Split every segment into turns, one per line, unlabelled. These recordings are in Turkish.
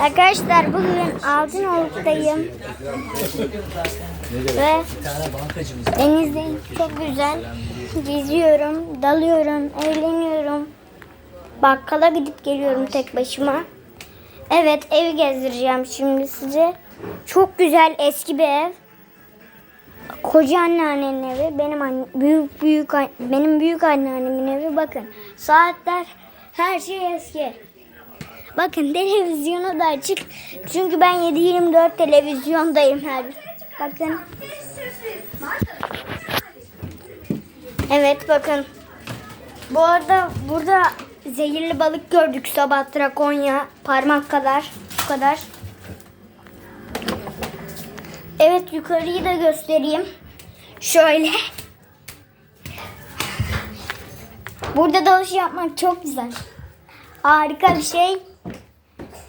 Arkadaşlar bugün Altınoluk'tayım. Ve denizdeyim. Çok güzel. Geziyorum, dalıyorum, eğleniyorum. Bakkala gidip geliyorum tek başıma. Evet evi gezdireceğim şimdi size. Çok güzel eski bir ev. Koca anneannenin evi, benim büyük büyük benim büyük anneannemin evi. Bakın saatler her şey eski. Bakın televizyonu da açık. Çünkü ben 7-24 televizyondayım her Bakın. Evet bakın. Bu arada burada zehirli balık gördük sabah Trakonya parmak kadar. Bu kadar. Evet yukarıyı da göstereyim. Şöyle. Burada dalış yapmak çok güzel. Harika bir şey.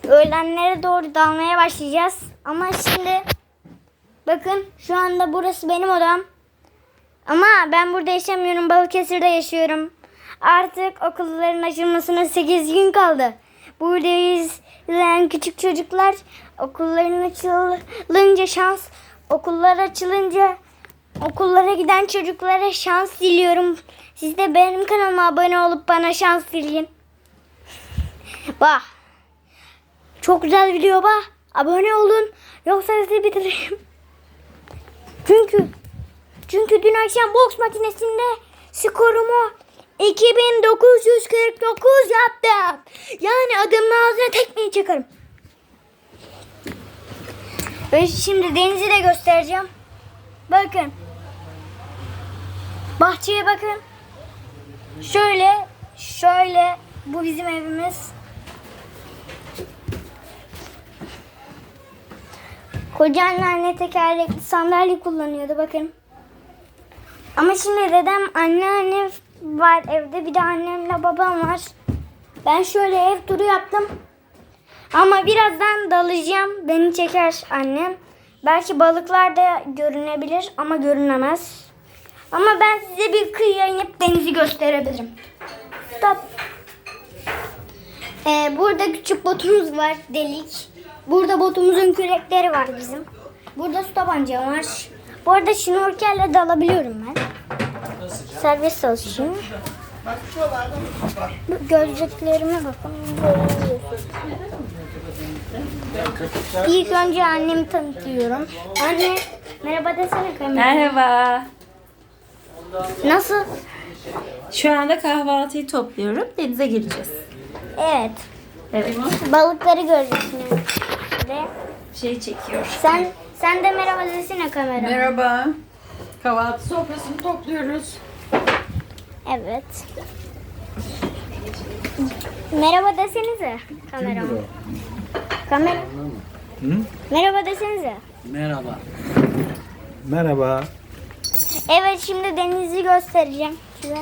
Öğlenlere doğru dalmaya başlayacağız. Ama şimdi bakın şu anda burası benim odam. Ama ben burada yaşamıyorum. Balıkesir'de yaşıyorum. Artık okulların açılmasına 8 gün kaldı. Burada izleyen küçük çocuklar okulların açılınca şans okullar açılınca okullara giden çocuklara şans diliyorum. Siz de benim kanalıma abone olup bana şans dileyin. Bak. Çok güzel video bak. Abone olun. Yoksa sizi bitiririm. Çünkü çünkü dün akşam boks makinesinde skorumu 2949 yaptım. Yani adımın ağzına tekmeyi çakarım. Ve şimdi denizi de göstereceğim. Bakın. Bahçeye bakın. Şöyle, şöyle bu bizim evimiz. Koca anneanne tekerlekli sandalye kullanıyordu bakın. Ama şimdi dedem anneanne var evde bir de annemle babam var. Ben şöyle ev turu yaptım. Ama birazdan dalacağım. Beni çeker annem. Belki balıklar da görünebilir ama görünemez. Ama ben size bir kıyıya inip denizi gösterebilirim. Stop. Ee, burada küçük botumuz var delik. Burada botumuzun kürekleri var bizim. Burada su tabancam var. Bu arada şnorkelle dalabiliyorum ben. Çalışıyorum. Bu Gözlüklerime bakın. İlk önce annemi tanıtıyorum. Anne merhaba desene kamera.
Merhaba.
Nasıl?
Şu anda kahvaltıyı topluyorum. Denize gireceğiz.
Evet.
Evet.
Balıkları göreceksiniz. Ve
Şey çekiyor.
sen sen de merhaba desene kamera.
Merhaba. Kahvaltı sofrasını topluyoruz.
Evet. Merhaba desenize kamerama. Kamera. Merhaba desenize.
Merhaba. Merhaba.
Evet şimdi denizi göstereceğim size.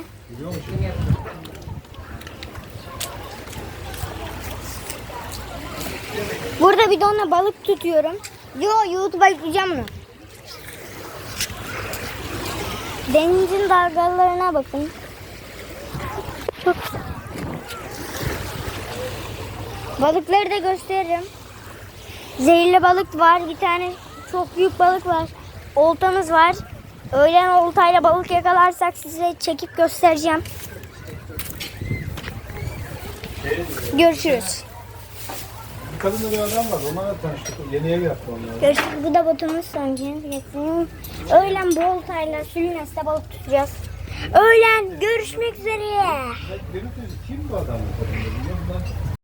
Burada bidonla balık tutuyorum. Yo YouTube'a yükleyeceğim bunu. Denizin dalgalarına bakın. Çok. Balıkları da gösteririm. Zehirli balık var. Bir tane çok büyük balık var. Oltamız var. Öğlen oltayla balık yakalarsak size çekip göstereceğim. Görüşürüz.
Kadınla bir adam var. Onlarla tanıştık. Yeni ev yaptı onlar.
Görüşürüz. Bu da botumuz sonucunu getireyim. Öğlen bu oltayla sülünesle balık tutacağız. Öğlen görüşmek üzere.
Kim bu adam?